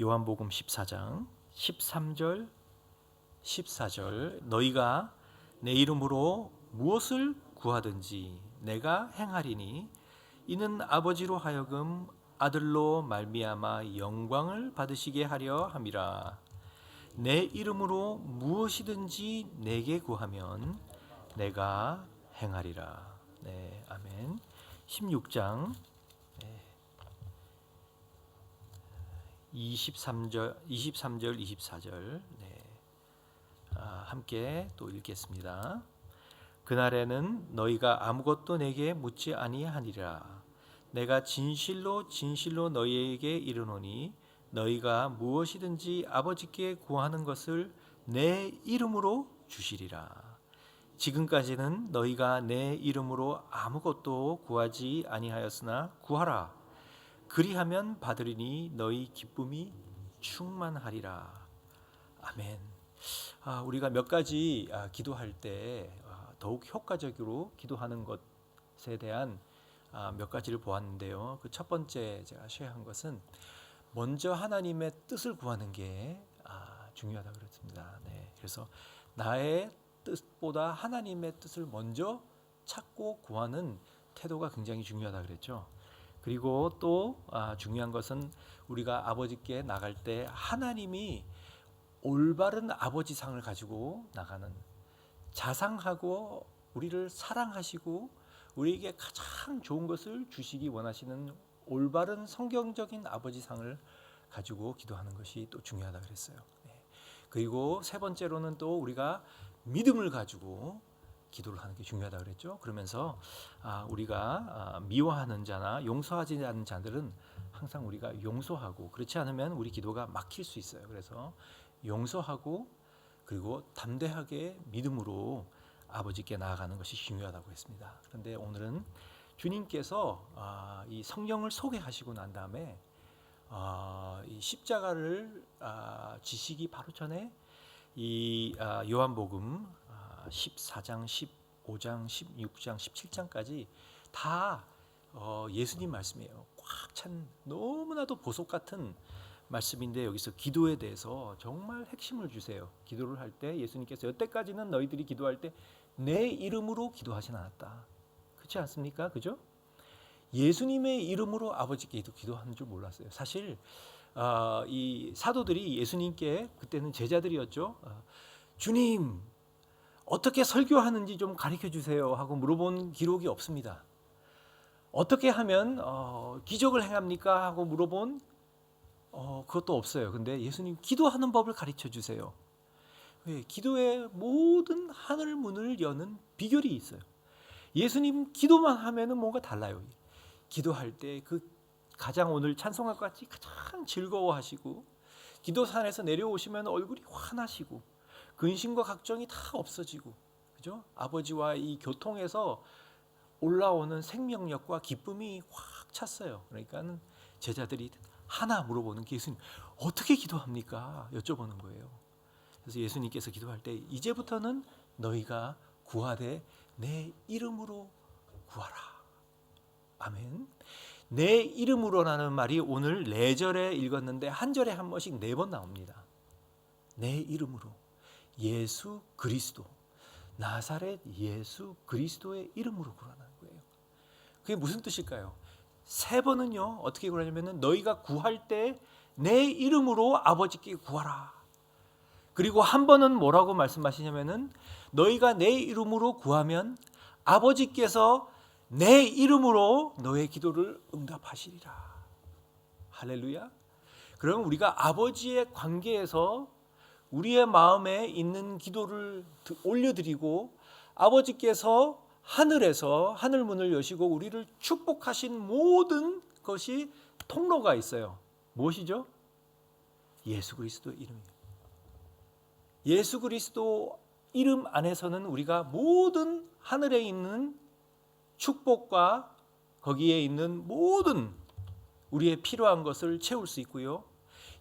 요한복음 14장 13절 14절. 너희가 내 이름으로 무엇을 구하든지 내가 행하리니 이는 아버지로 하여금 아들로 말미암아 영광을 받으시게 하려 함이라. 내 이름으로 무엇이든지 내게 구하면 내가 행하리라. 네 아멘. 16장 23절 23절 24절 네. 아, 함께 또 읽겠습니다. 그날에는 너희가 아무것도 내게 묻지 아니하니라 내가 진실로 진실로 너희에게 이르노니 너희가 무엇이든지 아버지께 구하는 것을 내 이름으로 주시리라 지금까지는 너희가 내 이름으로 아무것도 구하지 아니하였으나 구하라 그리하면 받으리니 너희 기쁨이 충만하리라. 아멘. 아, 우리가 몇 가지 아, 기도할 때 아, 더욱 효과적으로 기도하는 것에 대한 아, 몇 가지를 보았는데요. 그 첫 번째 제가 쉐어한 것은 먼저 하나님의 뜻을 구하는 게 아, 중요하다 그랬습니다. 네, 그래서 나의 뜻보다 하나님의 뜻을 먼저 찾고 구하는 태도가 굉장히 중요하다 그랬죠. 그리고 또 아, 중요한 것은 우리가 아버지께 나갈 때 하나님이 올바른 아버지 상을 가지고 나가는 자상하고 우리를 사랑하시고 우리에게 가장 좋은 것을 주시기 원하시는 올바른 성경적인 아버지 상을 가지고 기도하는 것이 또 중요하다 그랬어요. 네. 그리고 세 번째로는 또 우리가 믿음을 가지고 기도를 하는 게 중요하다 그랬죠. 그러면서 아, 우리가 아, 미워하는 자나 용서하지 않는 자들은 항상 우리가 용서하고 그렇지 않으면 우리 기도가 막힐 수 있어요. 그래서 용서하고 그리고 담대하게 믿음으로 아버지께 나아가는 것이 중요하다고 했습니다. 그런데 오늘은 주님께서 아, 이 성령을 소개하시고 난 다음에 아, 이 십자가를 아, 지시기 바로 전에 이 아, 요한복음 아, 14장, 15장, 16장, 17장까지 다 어, 예수님 말씀이에요. 꽉 찬 너무나도 보석 같은 말씀인데 여기서 기도에 대해서 정말 핵심을 주세요. 기도를 할 때 예수님께서 여태까지는 너희들이 기도할 때 내 이름으로 기도하진 않았다. 그렇지 않습니까? 그죠? 예수님의 이름으로 아버지께 기도하는 줄 몰랐어요. 사실 어, 이 사도들이 예수님께 그때는 제자들이었죠. 어, 주님 어떻게 설교하는지 좀 가르쳐 주세요 하고 물어본 기록이 없습니다. 어떻게 하면 어, 기적을 행합니까 하고 물어본 어, 그것도 없어요. 근데 예수님 기도하는 법을 가르쳐 주세요. 왜? 기도의 모든 하늘 문을 여는 비결이 있어요. 예수님 기도만 하면은 뭔가 달라요. 기도할 때 그 가장 오늘 찬송할 것 같이 가장 즐거워하시고 기도산에서 내려오시면 얼굴이 환하시고 근심과 걱정이 다 없어지고 그죠? 아버지와 이 교통에서 올라오는 생명력과 기쁨이 확 찼어요. 그러니까는 제자들이 하나 물어보는 게 예수님 어떻게 기도합니까? 여쭤보는 거예요. 그래서 예수님께서 기도할 때 이제부터는 너희가 구하되 내 이름으로 구하라. 아멘. 내 이름으로라는 말이 오늘 네 절에 읽었는데 한 절에 한 번씩 네 번 나옵니다. 내 이름으로 예수 그리스도 나사렛 예수 그리스도의 이름으로 구하는 거예요. 그게 무슨 뜻일까요? 세 번은요 어떻게 구하냐면은 너희가 구할 때 내 이름으로 아버지께 구하라. 그리고 한 번은 뭐라고 말씀하시냐면은 너희가 내 이름으로 구하면 아버지께서 내 이름으로 너의 기도를 응답하시리라. 할렐루야. 그러면 우리가 아버지의 관계에서 우리의 마음에 있는 기도를 올려드리고 아버지께서 하늘에서 하늘 문을 여시고 우리를 축복하신 모든 것이 통로가 있어요. 무엇이죠? 예수 그리스도 이름입니다. 예수 그리스도 이름 안에서는 우리가 모든 하늘에 있는 축복과 거기에 있는 모든 우리의 필요한 것을 채울 수 있고요.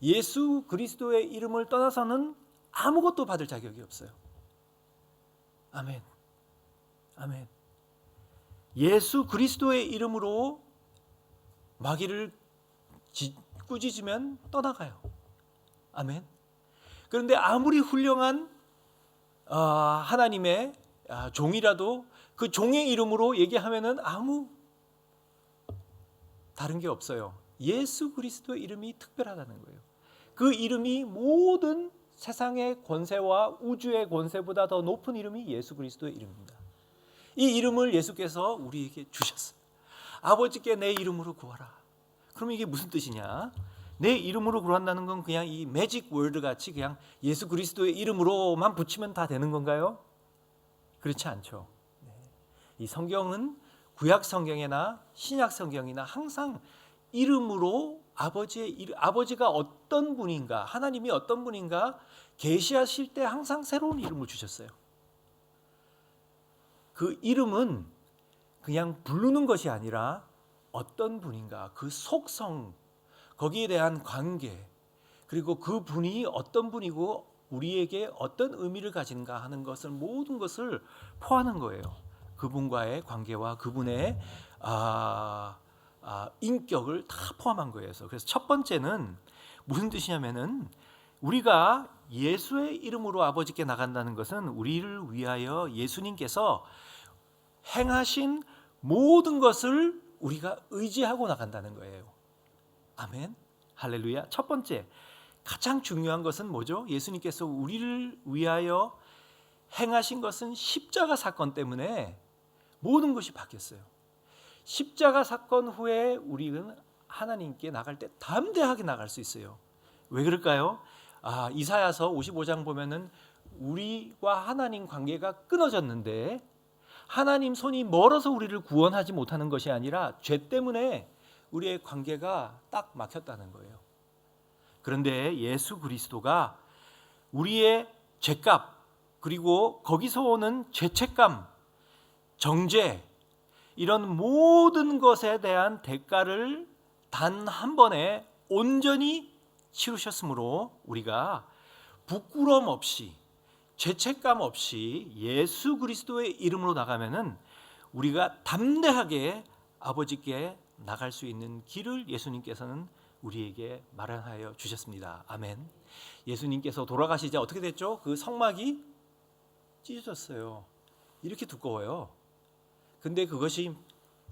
예수 그리스도의 이름을 떠나서는 아무것도 받을 자격이 없어요. 아멘. 아멘. 예수 그리스도의 이름으로 마귀를 지, 꾸짖으면 떠나가요. 아멘. 그런데 아무리 훌륭한 어, 하나님의 아, 종이라도 그 종의 이름으로 얘기하면은 아무 다른 게 없어요. 예수 그리스도의 이름이 특별하다는 거예요. 그 이름이 모든 세상의 권세와 우주의 권세보다 더 높은 이름이 예수 그리스도의 이름입니다. 이 이름을 예수께서 우리에게 주셨어요. 아버지께 내 이름으로 구하라. 그럼 이게 무슨 뜻이냐? 내 이름으로 구한다는 건 그냥 이 매직 월드 같이 그냥 예수 그리스도의 이름으로만 붙이면 다 되는 건가요? 그렇지 않죠. 네. 이 성경은 구약 성경이나 신약 성경이나 항상 이름으로 아버지의 아버지가 어떤 분인가, 하나님이 어떤 분인가 계시하실 때 항상 새로운 이름을 주셨어요. 그 이름은 그냥 부르는 것이 아니라 어떤 분인가, 그 속성, 거기에 대한 관계, 그리고 그 분이 어떤 분이고 우리에게 어떤 의미를 가진가 하는 것을 모든 것을 포함하는 거예요. 그분과의 관계와 그분의 아, 아, 인격을 다 포함한 거예요. 그래서 첫 번째는 무슨 뜻이냐면은 우리가 예수의 이름으로 아버지께 나간다는 것은 우리를 위하여 예수님께서 행하신 모든 것을 우리가 의지하고 나간다는 거예요. 아멘. 할렐루야. 첫 번째 가장 중요한 것은 뭐죠? 예수님께서 우리를 위하여 행하신 것은 십자가 사건 때문에 모든 것이 바뀌었어요. 십자가 사건 후에 우리는 하나님께 나갈 때 담대하게 나갈 수 있어요. 왜 그럴까요? 아, 이사야서 55장 보면은 우리와 하나님 관계가 끊어졌는데 하나님 손이 멀어서 우리를 구원하지 못하는 것이 아니라 죄 때문에 우리의 관계가 딱 막혔다는 거예요. 그런데 예수 그리스도가 우리의 죄값 그리고 거기서 오는 죄책감, 정죄 이런 모든 것에 대한 대가를 단 한 번에 온전히 치르셨으므로 우리가 부끄럼 없이 죄책감 없이 예수 그리스도의 이름으로 나가면은 우리가 담대하게 아버지께 나갈 수 있는 길을 예수님께서는 우리에게 마련하여 주셨습니다. 아멘. 예수님께서 돌아가시자 어떻게 됐죠? 그 성막이 찢어졌어요. 이렇게 두꺼워요. 근데 그것이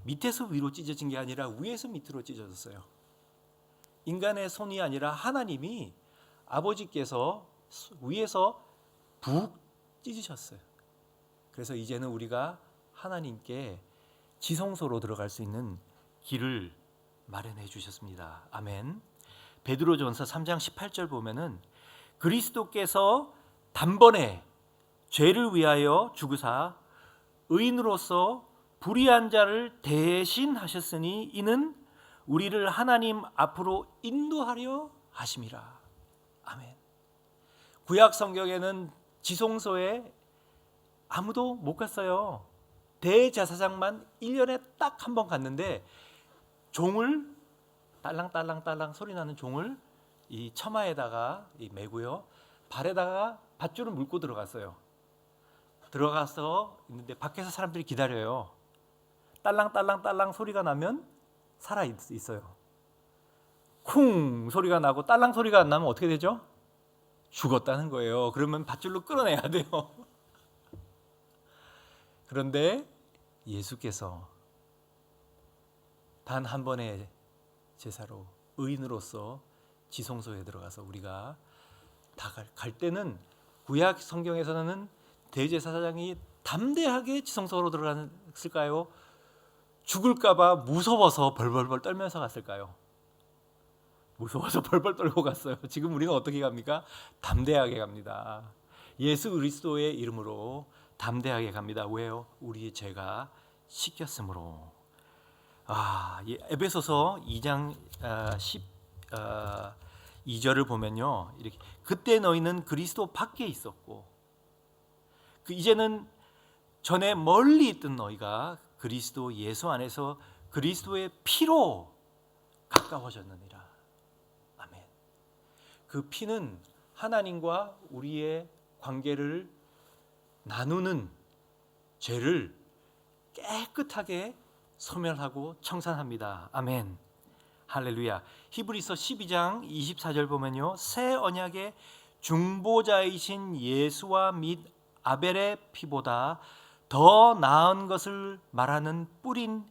밑에서 위로 찢어진 게 아니라 위에서 밑으로 찢어졌어요. 인간의 손이 아니라 하나님이 아버지께서 위에서 북 찢으셨어요. 그래서 이제는 우리가 하나님께 지성소로 들어갈 수 있는 길을 마련해 주셨습니다. 아멘. 베드로전서 3장 18절 보면은 그리스도께서 단번에 죄를 위하여 죽으사 의인으로서 불의한 자를 대신하셨으니 이는 우리를 하나님 앞으로 인도하려 하심이라. 아멘. 구약 성경에는 지성소에 아무도 못 갔어요. 대제사장만 1년에 딱 한 번 갔는데 종을 딸랑딸랑딸랑 소리 나는 종을 이 처마에다가 이 메고요. 발에다가 밧줄을 물고 들어갔어요. 들어가서 있는데 밖에서 사람들이 기다려요. 딸랑딸랑딸랑 소리가 나면 살아 있어요. 쿵 소리가 나고 딸랑 소리가 안 나면 어떻게 되죠? 죽었다는 거예요. 그러면 밧줄로 끌어내야 돼요. 그런데 예수께서 단 한 번의 제사로 의인으로서 지성소에 들어가서 우리가 다 갈 때는 구약 성경에서는 대제사장이 담대하게 지성소로 들어갔을까요? 죽을까봐 무서워서 벌벌벌 떨면서 갔을까요? 무서워서 벌벌 떨고 갔어요. 지금 우리는 어떻게 갑니까? 담대하게 갑니다. 예수 그리스도의 이름으로 담대하게 갑니다. 왜요? 우리의 죄가 씻겼으므로. 아, 에베소서 2장 10 어, 2절을 보면요. 이렇게 그때 너희는 그리스도 밖에 있었고 그 이제는 전에 멀리 있던 너희가 그리스도 예수 안에서 그리스도의 피로 가까워졌느니라. 아멘. 그 피는 하나님과 우리의 관계를 나누는 죄를 깨끗하게 소멸하고 청산합니다. 아멘. 할렐루야. 히브리서 12장 24절 보면요. 새 언약의 중보자이신 예수와 및 아벨의 피보다 더 나은 것을 말하는 뿌린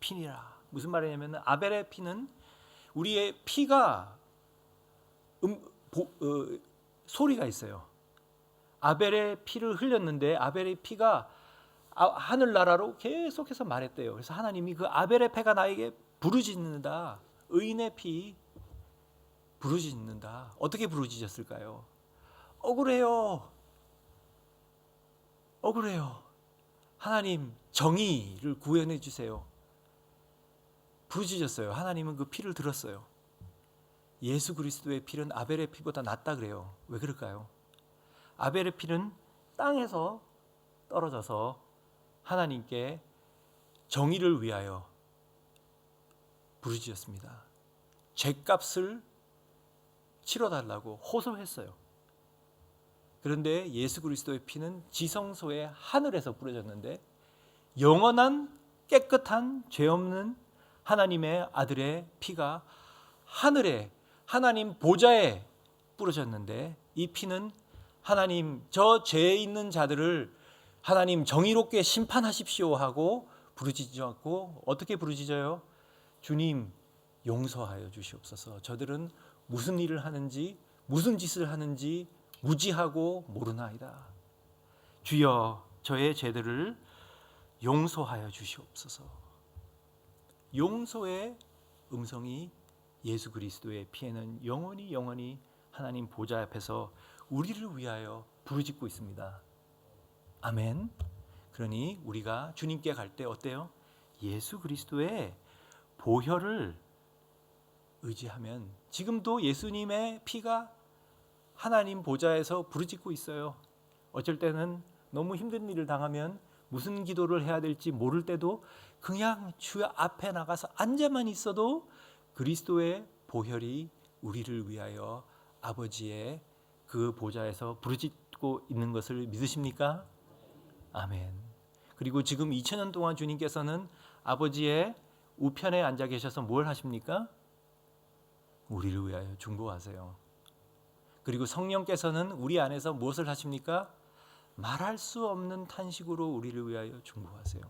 피니라. 무슨 말이냐면 아벨의 피는 우리의 피가 음, 보, 어, 소리가 있어요. 아벨의 피를 흘렸는데 아벨의 피가 아, 하늘나라로 계속해서 말했대요. 그래서 하나님이 그 아벨의 패가 나에게 부르짖는다. 의인의 피 부르짖는다. 어떻게 부르짖었을까요? 억울해요. 억울해요. 하나님 정의를 구현해 주세요. 부르짖었어요. 하나님은 그 피를 들었어요. 예수 그리스도의 피는 아벨의 피보다 낫다 그래요. 왜 그럴까요? 아벨의 피는 땅에서 떨어져서 하나님께 정의를 위하여 부르짖었습니다. 죄값을 치러 달라고 호소했어요. 그런데 예수 그리스도의 피는 지성소의 하늘에서 뿌려졌는데 영원한 깨끗한 죄 없는 하나님의 아들의 피가 하늘에 하나님 보좌에 뿌려졌는데 이 피는 하나님 저죄 있는 자들을 하나님 정의롭게 심판하십시오 하고 부르짖었고 어떻게 부르짖어요? 주님 용서하여 주시옵소서. 저들은 무슨 일을 하는지 무슨 짓을 하는지 무지하고 모르나이다. 주여 저의 죄들을 용서하여 주시옵소서. 용서의 음성이 예수 그리스도의 피에는 영원히 영원히 하나님 보좌 앞에서 우리를 위하여 부르짖고 있습니다. 아멘. 그러니 우리가 주님께 갈 때 어때요? 예수 그리스도의 보혈을 의지하면 지금도 예수님의 피가 하나님 보좌에서 부르짖고 있어요. 어쩔 때는 너무 힘든 일을 당하면 무슨 기도를 해야 될지 모를 때도 그냥 주 앞에 나가서 앉아만 있어도 그리스도의 보혈이 우리를 위하여 아버지의 그 보좌에서 부르짖고 있는 것을 믿으십니까? 아멘. 그리고 지금 2000년 동안 주님께서는 아버지의 우편에 앉아 계셔서 뭘 하십니까? 우리를 위하여 중보하세요. 그리고 성령께서는 우리 안에서 무엇을 하십니까? 말할 수 없는 탄식으로 우리를 위하여 중보하세요.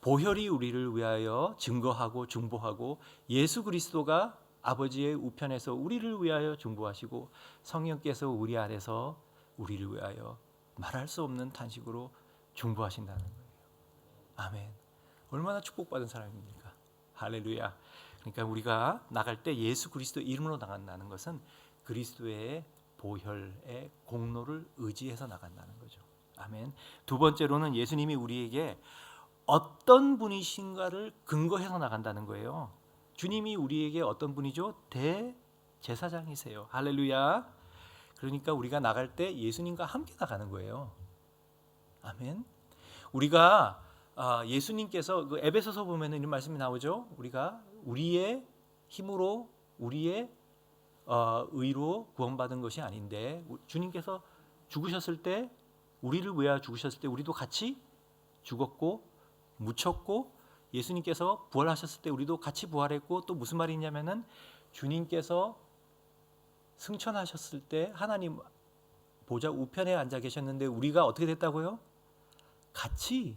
보혈이 우리를 위하여 증거하고 중보하고 예수 그리스도가 아버지의 우편에서 우리를 위하여 중보하시고 성령께서 우리 안에서 우리를 위하여 말할 수 없는 탄식으로 중보하신다는 거예요. 아멘. 얼마나 축복받은 사람입니까? 할렐루야. 그러니까 우리가 나갈 때 예수 그리스도 이름으로 나간다는 것은 그리스도의 보혈의 공로를 의지해서 나간다는 거죠. 아멘. 두 번째로는 예수님이 우리에게 어떤 분이신가를 근거해서 나간다는 거예요. 주님이 우리에게 어떤 분이죠? 대제사장이세요. 할렐루야. 그러니까 우리가 나갈 때 예수님과 함께 나가는 거예요. 아멘. 우리가 아, 예수님께서 그 에베소서 보면 이런 말씀이 나오죠. 우리가 우리의 힘으로 우리의 어, 의로 구원받은 것이 아닌데 주님께서 죽으셨을 때 우리를 위하여 죽으셨을 때 우리도 같이 죽었고 묻혔고 예수님께서 부활하셨을 때 우리도 같이 부활했고 또 무슨 말이 있냐면은 주님께서 승천하셨을 때 하나님 보좌 우편에 앉아 계셨는데 우리가 어떻게 됐다고요? 같이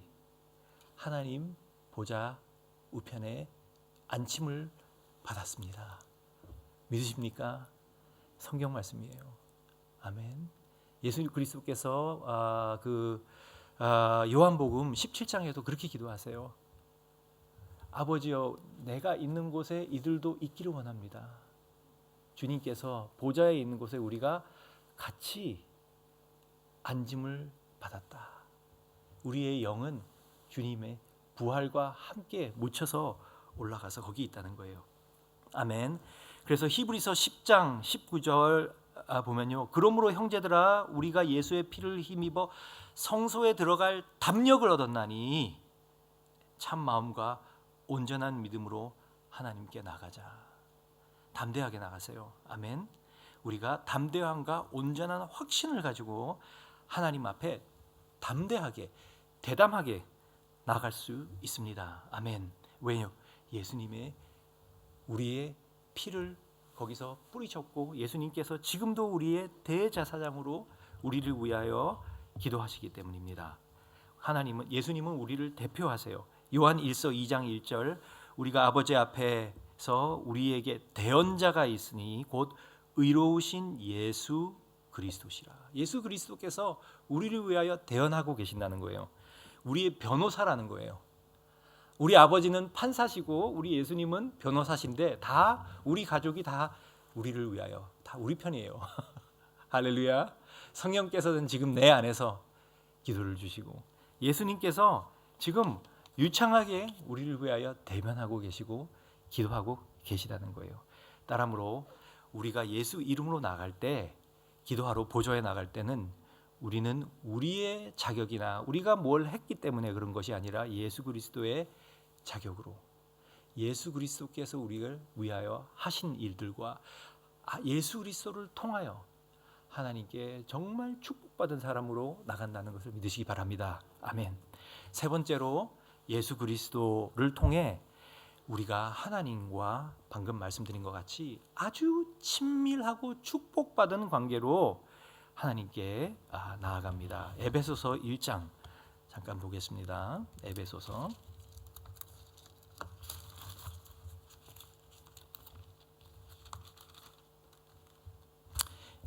하나님 보좌 우편에 안침을 받았습니다. 믿으십니까? 성경 말씀이에요. 아멘. 예수 그리스도께서 아, 그 아, 요한복음 17장에도 그렇게 기도하세요. 아버지여, 내가 있는 곳에 이들도 있기를 원합니다. 주님께서 보좌에 있는 곳에 우리가 같이 안짐을 받았다. 우리의 영은 주님의 부활과 함께 묻혀서 올라가서 거기 있다는 거예요. 아멘. 그래서 히브리서 10장 19절 아, 보면요. 그러므로 형제들아 우리가 예수의 피를 힘입어 성소에 들어갈 담력을 얻었나니 참 마음과 온전한 믿음으로 하나님께 나가자. 담대하게 나가세요. 아멘. 우리가 담대함과 온전한 확신을 가지고 하나님 앞에 담대하게 대담하게 나갈 수 있습니다. 아멘. 왜요? 예수님의 우리의 피를 거기서 뿌리셨고 예수님께서 지금도 우리의 대제사장으로 우리를 위하여 기도하시기 때문입니다. 하나님은 예수님은 우리를 대표하세요. 요한 1서 2장 1절 우리가 아버지 앞에서 우리에게 대언자가 있으니 곧 의로우신 예수 그리스도시라. 예수 그리스도께서 우리를 위하여 대언하고 계신다는 거예요. 우리의 변호사라는 거예요. 우리 아버지는 판사시고 우리 예수님은 변호사신데 다 우리 가족이 다 우리를 위하여 다 우리 편이에요. 할렐루야. 성령께서는 지금 내 안에서 기도를 주시고 예수님께서 지금 유창하게 우리를 위하여 대면하고 계시고 기도하고 계시다는 거예요. 따라므로 우리가 예수 이름으로 나갈 때 기도하러 보좌에 나갈 때는 우리는 우리의 자격이나 우리가 뭘 했기 때문에 그런 것이 아니라 예수 그리스도의 자격으로 예수 그리스도께서 우리를 위하여 하신 일들과 아, 예수 그리스도를 통하여 하나님께 정말 축복받은 사람으로 나간다는 것을 믿으시기 바랍니다. 아멘. 세 번째로 예수 그리스도를 통해 우리가 하나님과 방금 말씀드린 것 같이 아주 친밀하고 축복받은 관계로 하나님께 아, 나아갑니다. 에베소서 1장 잠깐 보겠습니다. 에베소서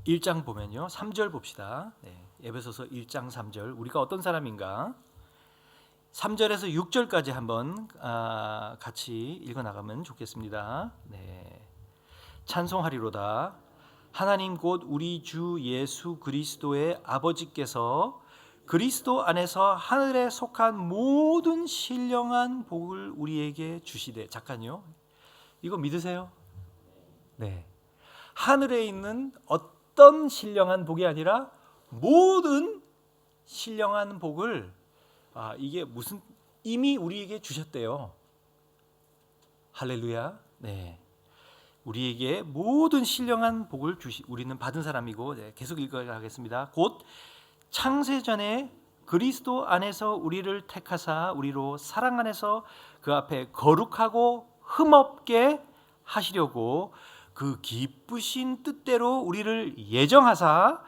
1장 보면요. 3절 봅시다. 네, 에베소서 1장 3절. 우리가 어떤 사람인가? 3절에서 6절까지 한번 아, 같이 읽어 나가면 좋겠습니다. 네. 찬송하리로다. 하나님 곧 우리 주 예수 그리스도의 아버지께서 그리스도 안에서 하늘에 속한 모든 신령한 복을 우리에게 주시되 잠깐요. 이거 믿으세요? 네. 하늘에 있는 어떤 신령한 복이 아니라 모든 신령한 복을 아, 이게 무슨 이미 우리에게 주셨대요. 할렐루야. 네. 우리에게 모든 신령한 복을 주시 우리는 받은 사람이고 네, 계속 읽어가겠습니다. 곧 창세전에 그리스도 안에서 우리를 택하사 우리로 사랑 안에서 그 앞에 거룩하고 흠없게 하시려고 그 기쁘신 뜻대로 우리를 예정하사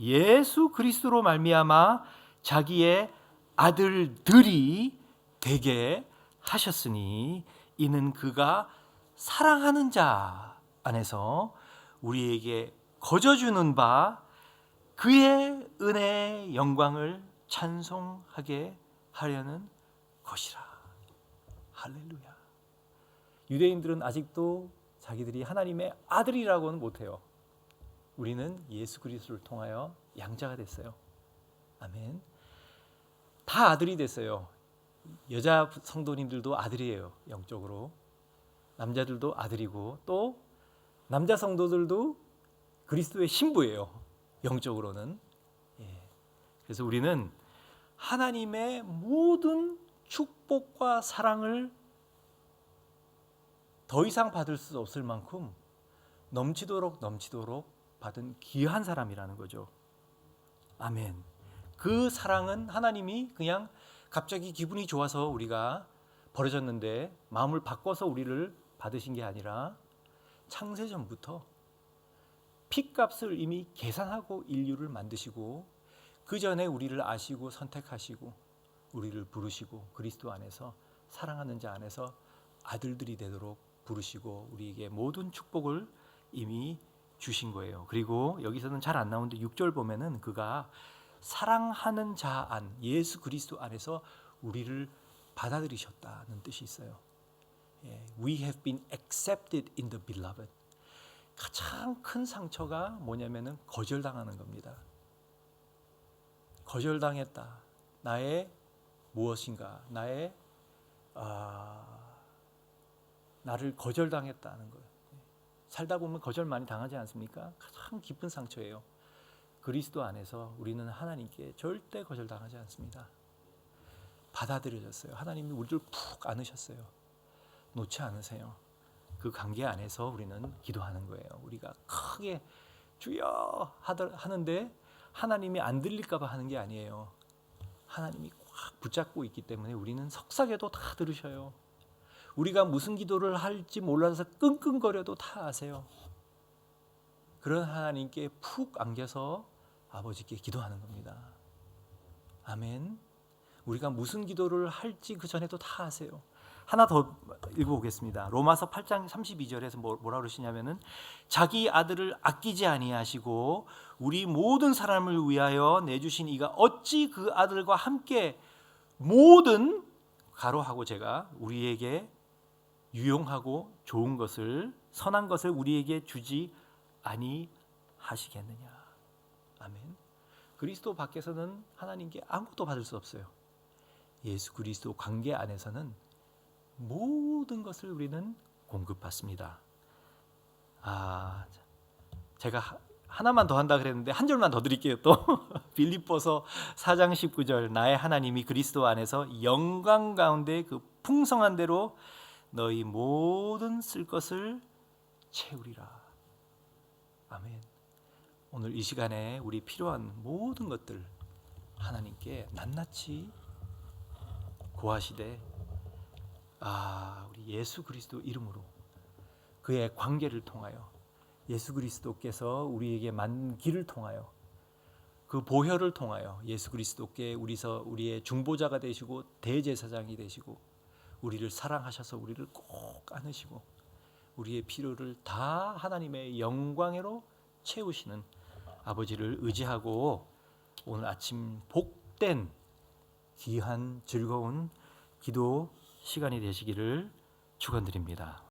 예수 그리스도로 말미암아 자기의 아들들이 되게 하셨으니 이는 그가 사랑하는 자 안에서 우리에게 거저주는 바 그의 은혜의 영광을 찬송하게 하려는 것이라. 할렐루야. 유대인들은 아직도 자기들이 하나님의 아들이라고는 못해요. 우리는 예수 그리스도를 통하여 양자가 됐어요. 아멘. 다 아들이 됐어요. 여자 성도님들도 아들이에요. 영적으로. 남자들도 아들이고 또 남자 성도들도 그리스도의 신부예요. 영적으로는. 예. 그래서 우리는 하나님의 모든 축복과 사랑을 더 이상 받을 수 없을 만큼 넘치도록 넘치도록 받은 귀한 사람이라는 거죠. 아멘. 그 사랑은 하나님이 그냥 갑자기 기분이 좋아서 우리가 버려졌는데 마음을 바꿔서 우리를 받으신 게 아니라 창세전부터 피값을 이미 계산하고 인류를 만드시고 그 전에 우리를 아시고 선택하시고 우리를 부르시고 그리스도 안에서 사랑하는 자 안에서 아들들이 되도록 부르시고 우리에게 모든 축복을 이미 주신 거예요. 그리고 여기서는 잘 안 나오는데 6절 보면은 그가 사랑하는 자 안, 예수 그리스도 안에서 우리를 받아들이셨다는 뜻이 있어요. 예, we have been accepted in the beloved. 가장 큰 상처가 뭐냐면은 거절당하는 겁니다. 거절당했다. 나의 무엇인가, 나의 아, 나를 거절당했다는 거예요. 살다 보면 거절 많이 당하지 않습니까? 가장 깊은 상처예요. 그리스도 안에서 우리는 하나님께 절대 거절당하지 않습니다. 받아들여졌어요. 하나님이 우리를 푹 안으셨어요. 놓지 않으세요. 그 관계 안에서 우리는 기도하는 거예요. 우리가 크게 주여 하는데 하나님이 안 들릴까봐 하는 게 아니에요. 하나님이 꽉 붙잡고 있기 때문에 우리는 석삭에도 다 들으셔요. 우리가 무슨 기도를 할지 몰라서 끙끙거려도 다 아세요. 그런 하나님께 푹 안겨서 아버지께 기도하는 겁니다. 아멘. 우리가 무슨 기도를 할지 그 전에도 다 아세요. 하나 더 읽어보겠습니다. 로마서 8장 32절에서 뭐- 뭐라 그러시냐면은 자기 아들을 아끼지 아니하시고 우리 모든 사람을 위하여 내주신 이가 어찌 그 아들과 함께 모든 가로하고 제가 우리에게 유용하고 좋은 것을 선한 것을 우리에게 주지 아니하시겠느냐. 아멘. 그리스도 밖에서는 하나님께 아무것도 받을 수 없어요. 예수 그리스도 관계 안에서는 모든 것을 우리는 공급받습니다. 아, 제가 하- 하나만 더 한다 그랬는데 한 절만 더 드릴게요. 또 빌립보서 4장 19절 나의 하나님이 그리스도 안에서 영광 가운데 그 풍성한 대로 너희 모든 쓸 것을 채우리라. 아멘. 오늘 이 시간에 우리 필요한 모든 것들 하나님께 낱낱이 고하시되 아 우리 예수 그리스도 이름으로 그의 관계를 통하여 예수 그리스도께서 우리에게 만 길을 통하여 그 보혈을 통하여 예수 그리스도께 우리서 우리의 중보자가 되시고 대제사장이 되시고 우리를 사랑하셔서 우리를 꼭 안으시고 우리의 필요를 다 하나님의 영광으로 채우시는 아버지를 의지하고 오늘 아침 복된 귀한 즐거운 기도 시간이 되시기를 축원드립니다.